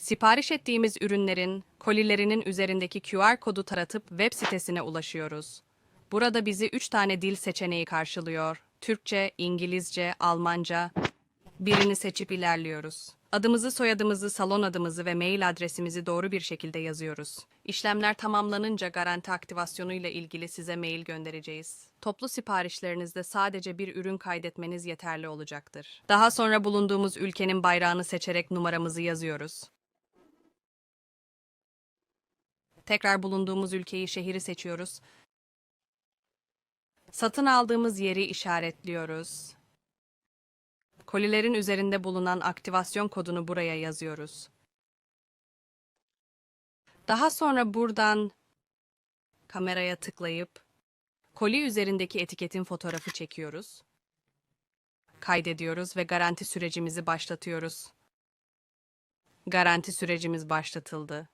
Sipariş ettiğimiz ürünlerin kolilerinin üzerindeki QR kodu taratıp web sitesine ulaşıyoruz. Burada bizi 3 tane dil seçeneği karşılıyor. Türkçe, İngilizce, Almanca. Birini seçip ilerliyoruz. Adımızı, soyadımızı, salon adımızı ve mail adresimizi doğru bir şekilde yazıyoruz. İşlemler tamamlanınca garanti aktivasyonu ile ilgili size mail göndereceğiz. Toplu siparişlerinizde sadece bir ürün kaydetmeniz yeterli olacaktır. Daha sonra bulunduğumuz ülkenin bayrağını seçerek numaramızı yazıyoruz. Tekrar bulunduğumuz ülkeyi, şehri seçiyoruz. Satın aldığımız yeri işaretliyoruz. Kolilerin üzerinde bulunan aktivasyon kodunu buraya yazıyoruz. Daha sonra buradan kameraya tıklayıp koli üzerindeki etiketin fotoğrafı çekiyoruz. Kaydediyoruz ve garanti sürecimizi başlatıyoruz. Garanti sürecimiz başlatıldı.